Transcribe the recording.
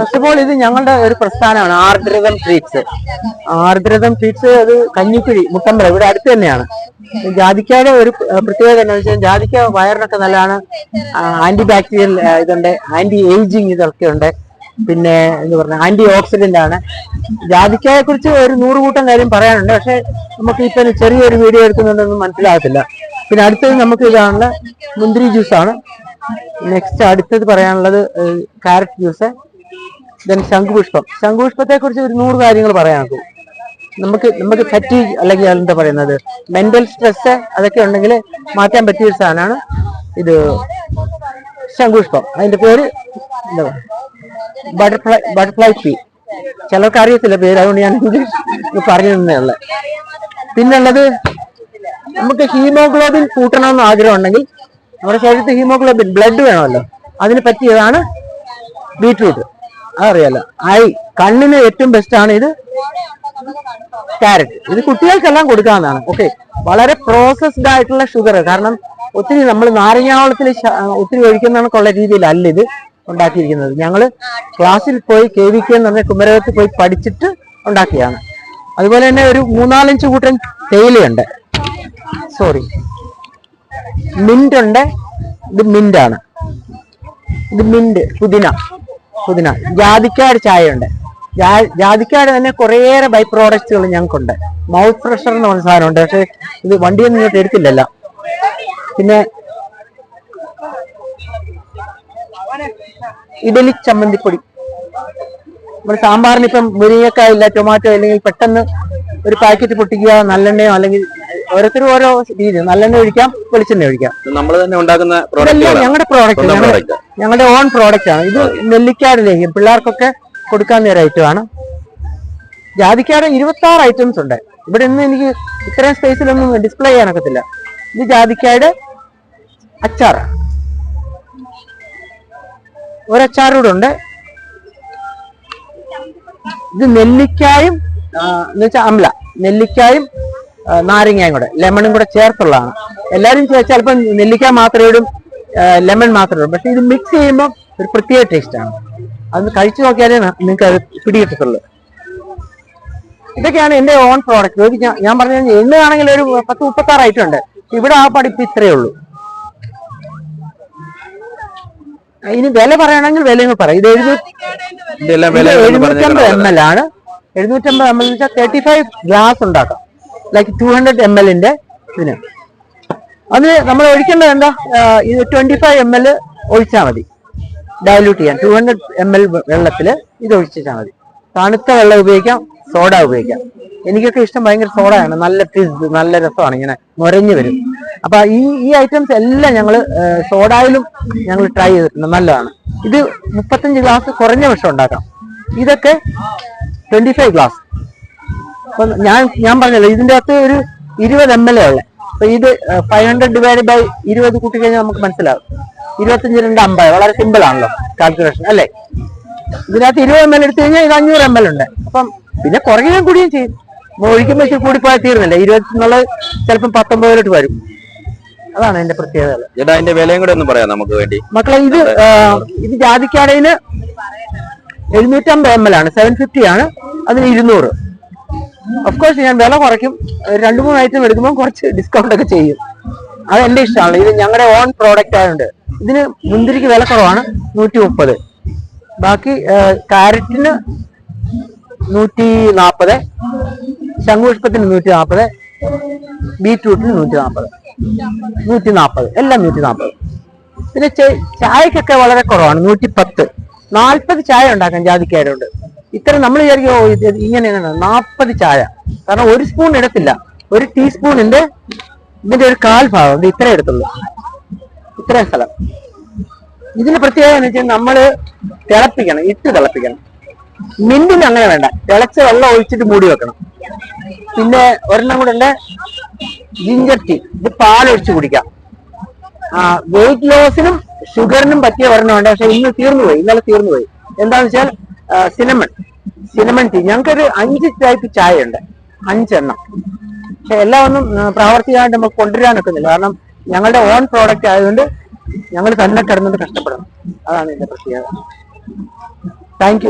First of all ഇത് ഞങ്ങളുടെ ഒരു പ്രസ്ഥാനമാണ് ആർദ്രതം ട്രീറ്റ്സ് ആർദ്രതം ട്രീറ്റ്സ് അത് കഞ്ഞിക്കുഴി മുട്ടമ്പല ഇവിടെ അടുത്ത് തന്നെയാണ്. ജാതിക്കയുടെ ഒരു പ്രത്യേകത എന്താണെന്ന് വെച്ചാൽ ജാതിക്ക വയറിനൊക്കെ നല്ലതാണ്. ആന്റി ബാക്ടീരിയൽ ഇതുണ്ട് ആന്റി ഏജിങ് ഇതൊക്കെ ഉണ്ട്. പിന്നെ എന്ന് പറഞ്ഞ ആന്റി ഓക്സിഡന്റ് ആണ്. ജാതിക്കയെ കുറിച്ച് ഒരു നൂറ് കൂട്ടം കാര്യം പറയാനുണ്ട് പക്ഷെ നമുക്ക് ഇപ്പം ചെറിയൊരു വീഡിയോ എടുക്കുന്നുണ്ടെന്ന് മനസ്സിലാകത്തില്ല. പിന്നെ അടുത്തത് നമുക്ക് ഇതാണുള്ള മുന്തിരി ജ്യൂസാണ് നെക്സ്റ്റ് അടുത്തത് പറയാനുള്ളത് കാരറ്റ് ജ്യൂസ് ദെൻ ശംഖുപുഷ്പം. ശംഖുപുഷ്പത്തെ കുറിച്ച് ഒരു നൂറ് കാര്യങ്ങൾ പറയാൻ നമുക്ക് നമുക്ക് പറ്റി അല്ലെങ്കിൽ എന്താ പറയുന്നത്? മെന്റൽ സ്ട്രെസ് അതൊക്കെ ഉണ്ടെങ്കിൽ മാറ്റാൻ പറ്റിയ ഒരു സാധനമാണ് ഇത് ശംഖുപുഷ്പം. അതിന്റെ പേര് എന്താ ബട്ടർഫ്ലൈ ബട്ടർഫ്ലൈ പീ ചിലർക്ക് അറിയത്തില്ല പേര് അതുകൊണ്ട് ഞാൻ ഇംഗ്ലീഷ് പറഞ്ഞു തന്നേ ഉള്ളത് പിന്നുള്ളത് നമുക്ക് ഹീമോഗ്ലോബിൻ കൂട്ടണമെന്ന് ആഗ്രഹം ഉണ്ടെങ്കിൽ നമ്മുടെ ശരീരത്തിൽ ഹീമോഗ്ലോബിൻ ബ്ലഡ് വേണമല്ലോ. അതിന് പറ്റിയതാണ് ബീട്രൂട്ട് അതറിയാലോ. ഐ കണ്ണിന് ഏറ്റവും ബെസ്റ്റ് ആണ് ഇത് ക്യാരറ്റ്. ഇത് കുട്ടികൾക്കെല്ലാം കൊടുക്കാവുന്നതാണ്. ഓക്കെ വളരെ പ്രോസസ്ഡ് ആയിട്ടുള്ള ഷുഗർ കാരണം ഒത്തിരി നമ്മൾ നാരങ്ങാവളത്തിൽ ഒത്തിരി ഒഴിക്കുന്നതൊക്കെയുള്ള രീതിയിലല്ല ഇത് ഉണ്ടാക്കിയിരിക്കുന്നത്. ഞങ്ങൾ ക്ലാസ്സിൽ പോയി കെ വി കെ എന്ന് പറഞ്ഞ കുമരകത്തിൽ പോയി പഠിച്ചിട്ട് ഉണ്ടാക്കിയാണ് അതുപോലെ തന്നെ ഒരു മൂന്നാലഞ്ച് കൂട്ടം തേയിലയുണ്ട്. സോറി മിന്റ് ഉണ്ട്. ഇത് മിന്റ് ആണ്. ഇത് മിന്റ് പുതിന. പുതിന. ജാതിക്കാട് ചായ ഉണ്ട് ജാതിക്കാട് തന്നെ കുറേയേറെ ബൈ പ്രോഡക്റ്റുകൾ ഞങ്ങൾക്കുണ്ട് മൗത്ത് ഫ്രഷർ എന്ന് പറഞ്ഞ സാധനമുണ്ട്. പക്ഷെ ഇത് വണ്ടിയൊന്നും ഇങ്ങോട്ട് എടുത്തില്ലല്ലോ. പിന്നെ ഇഡലി ചമ്മന്തിപ്പൊടി. നമ്മുടെ സാമ്പാറിന് ഇപ്പം മുരിങ്ങക്കായ ഇല്ല ടൊമാറ്റോ ഇല്ലെങ്കിൽ പെട്ടെന്ന് ഒരു പാക്കറ്റ് പൊട്ടിക്കുക നല്ലെണ്ണയോ അല്ലെങ്കിൽ ഓരോരുത്തരും ഓരോ രീതി നല്ലെണ്ണ ഒഴിക്കാം വെളിച്ചെണ്ണ ഒഴിക്കാം. നമ്മൾ തന്നെ ഉണ്ടാക്കുന്ന ഇതെല്ലാം പ്രോഡക്റ്റുകളാണ് ഞങ്ങളുടെ പ്രോഡക്റ്റ് ഞങ്ങളുടെ ഓൺ പ്രോഡക്റ്റ് ആണ്. ഇത് നെല്ലിക്കാടിലേക്ക് പിള്ളേർക്കൊക്കെ കൊടുക്കാൻ നേരം ഐറ്റം ആണ്. ജാതിക്കാട് ഇരുപത്തി ആറ് ഐറ്റംസ് ഉണ്ട്. ഇവിടെ ഇന്ന് എനിക്ക് ഇത്രയും സ്പേസിലൊന്നും ഡിസ്പ്ലേ ചെയ്യാനൊക്കത്തില്ല ഇത് ജാതിക്കാട് അച്ചാർ. ഒരച്ചാർ കൂടെ ഉണ്ട്. ഇത് നെല്ലിക്കായും എന്ന് വെച്ചാൽ അമ്ല. നെല്ലിക്കായും നാരങ്ങയും കൂടെ ലെമണും കൂടെ ചേർത്തുള്ളതാണ്. എല്ലാവരും ചിലപ്പോൾ നെല്ലിക്ക മാത്രമേ ഇടും ലെമൺ മാത്രമേ ഉള്ളൂ. പക്ഷെ ഇത് മിക്സ് ചെയ്യുമ്പോൾ ഒരു പ്രത്യേക ടേസ്റ്റ് ആണ്. അതൊന്ന് കഴിച്ചു നോക്കിയാലേ നിങ്ങൾക്ക് അത് പിടികിട്ടത്തുള്ളൂ. ഇതൊക്കെയാണ് എന്റെ ഓൺ പ്രോഡക്റ്റ് ഒരു ഞാൻ- പറഞ്ഞു പറഞ്ഞ എണ്ണയാണെങ്കിൽ ഒരു പത്ത് മുപ്പത്താറ് ഐറ്റം ഉണ്ട്. ഇവിടെ ആ പഠിപ്പ് ഇത്രയേ ഉള്ളൂ. ഇനി വില പറയണമെങ്കിൽ വിലയും പറയാം ഇത് എഴുന്നൂറ്റി എഴുന്നൂറ്റമ്പത് എം എൽ ആണ്. എഴുന്നൂറ്റമ്പത് എം എൽ എന്ന് വെച്ചാൽ തേർട്ടി ഫൈവ് ഗ്ലാസ് ഉണ്ടാക്കാം. ലൈക്ക് ടു ഹൺഡ്രഡ് എം എല്ലിന്റെ ഇതിന്. അത് നമ്മൾ ഒഴിക്കേണ്ടത് എന്താ? ഇത് ട്വന്റി ഫൈവ് എം എൽ ഒഴിച്ചാൽ മതി. ഡയലൂട്ട് ചെയ്യാൻ. ടു ഹൺഡ്രഡ് എം എൽ വെള്ളത്തിൽ ഇത് ഒഴിച്ചാൽ മതി. തണുത്ത വെള്ളം ഉപയോഗിക്കാം സോഡ ഉപയോഗിക്കാം. എനിക്കൊക്കെ ഇഷ്ടം ഭയങ്കര സോഡയാണ് നല്ല ഫിസ് നല്ല രസമാണ് ഇങ്ങനെ മുരഞ്ഞു വരും. അപ്പൊ ഈ ഈ ഐറ്റംസ് എല്ലാം ഞങ്ങൾ സോഡയിലും ഞങ്ങൾ ട്രൈ ചെയ്തിട്ടുണ്ട്. നല്ലതാണ്. ഇത് മുപ്പത്തഞ്ച് ഗ്ലാസ് കുറഞ്ഞ വിഷം ഉണ്ടാക്കാം ഇതൊക്കെ ട്വന്റി ഫൈവ് ഗ്ലാസ് അപ്പൊ ഞാൻ ഞാൻ പറഞ്ഞല്ലോ ഇതിന്റെ അകത്ത് ഒരു ഇരുപത് എം എൽ എ ഉള്ളത് അപ്പൊ ഇത് ഫൈവ് ഹൺഡ്രഡ് ഡിവൈഡ് ബൈ ഇരുപത് കൂട്ടി കഴിഞ്ഞാൽ നമുക്ക് മനസ്സിലാവും. ഇരുപത്തഞ്ച് രണ്ട് അമ്പത്. വളരെ സിമ്പിൾ ആണല്ലോ കാൽക്കുലേഷൻ അല്ലേ? ഇതിനകത്ത് ഇരുപത് എം എൽ എടുത്തു കഴിഞ്ഞാൽ ഇത് അഞ്ഞൂറ് എം എൽ ഉണ്ട്. അപ്പം പിന്നെ കുറയുകയും കൂടിയും ചെയ്യും. ഒഴിക്കുമ്പോൾ ഇച്ചിരി കൂടിപ്പോയാൽ തീർന്നില്ല. ഇരുപത്തി എന്നുള്ളത് ചിലപ്പം പത്തൊമ്പതിലോട്ട് വരും. അതാണ് എന്റെ പ്രത്യേകത ചേട്ടാ അതിന്റെ വിലയും കൂടെ ഒന്ന് പറയാം നമുക്ക് വേണ്ടി. മക്കളെ ഇത് ഇത് ജാതിക്കാടയിന് എഴുന്നൂറ്റമ്പത് എം എൽ ആണ്. സെവൻ ഫിഫ്റ്റി ആണ്. അതിന് ഇരുന്നൂറ്. കോഴ്സ് ഞാൻ വില കുറയ്ക്കും. രണ്ടു മൂന്ന് ഐറ്റം എടുക്കുമ്പോൾ കുറച്ച് ഡിസ്കൗണ്ട് ഒക്കെ ചെയ്യും. അത് എന്റെ ഇഷ്ടമാണ്. ഇത് ഞങ്ങളുടെ ഓൺ പ്രോഡക്റ്റ് ആയതുകൊണ്ട് ഇതിന് മുന്തിരിക്ക് വില കുറവാണ്. നൂറ്റി മുപ്പത് ബാക്കി കാരറ്റിന് നൂറ്റി നാൽപ്പത് ശംഖുപുഷ്പത്തിന് നൂറ്റി നാൽപ്പത് ബീറ്റ്റൂട്ടിന് നൂറ്റി നാൽപ്പത് നൂറ്റി നാൽപ്പത് എല്ലാം നൂറ്റി നാൽപ്പത് പിന്നെ ചായക്കൊക്കെ വളരെ കുറവാണ്. നൂറ്റി പത്ത് നാൽപ്പത് ചായ ഉണ്ടാക്കാൻ ജാതിക്കാരുണ്ട്. ഇത്ര നമ്മൾ വിചാരിക്കും ഇങ്ങനെ നാൽപ്പത് ചായ. കാരണം ഒരു സ്പൂൺ എടുത്തില്ല. ഒരു ടീസ്പൂണിന്റെ ഇതിന്റെ ഒരു കാൽ ഭാഗം ഇത്ര എടുത്തുള്ളൂ. ഇത്രയും സ്ഥലം. ഇതിന് പ്രത്യേകത എന്ന് വെച്ചാൽ നമ്മൾ തിളപ്പിക്കണം ഇട്ട് തിളപ്പിക്കണം. മിന്റിന് അങ്ങനെ വേണ്ട. തിളച്ച വെള്ളം ഒഴിച്ചിട്ട് മൂടി വെക്കണം. പിന്നെ ഒരെണ്ണം കൂടെ ഉണ്ട്. ജിഞ്ചർ ടീ ഇത് പാലൊഴിച്ച് കുടിക്കാം. ആ വെയിറ്റ് ലോസിനും ഷുഗറിനും പറ്റിയ ഒരെണ്ണമുണ്ട് പക്ഷെ ഇന്ന് തീർന്നു പോയി. ഇന്നലെ തീർന്നു പോയി. എന്താണെന്ന് വെച്ചാൽ സിനമൺ സിനമൺ ടീ ഞങ്ങൾക്കൊരു അഞ്ച് ടൈപ്പ് ചായ ഉണ്ട്. അഞ്ചെണ്ണം. പക്ഷെ എല്ലാം ഒന്നും പ്രാവർത്തികമായിട്ട് നമുക്ക് കൊണ്ടുവരാൻ ഒക്കുന്നില്ല കാരണം ഞങ്ങളുടെ ഓൺ പ്രോഡക്റ്റ് ആയതുകൊണ്ട് ഞങ്ങൾ തന്നെ കിടന്നിട്ട് കഷ്ടപ്പെടണം അതാണ് എന്റെ പ്രത്യേകത. താങ്ക്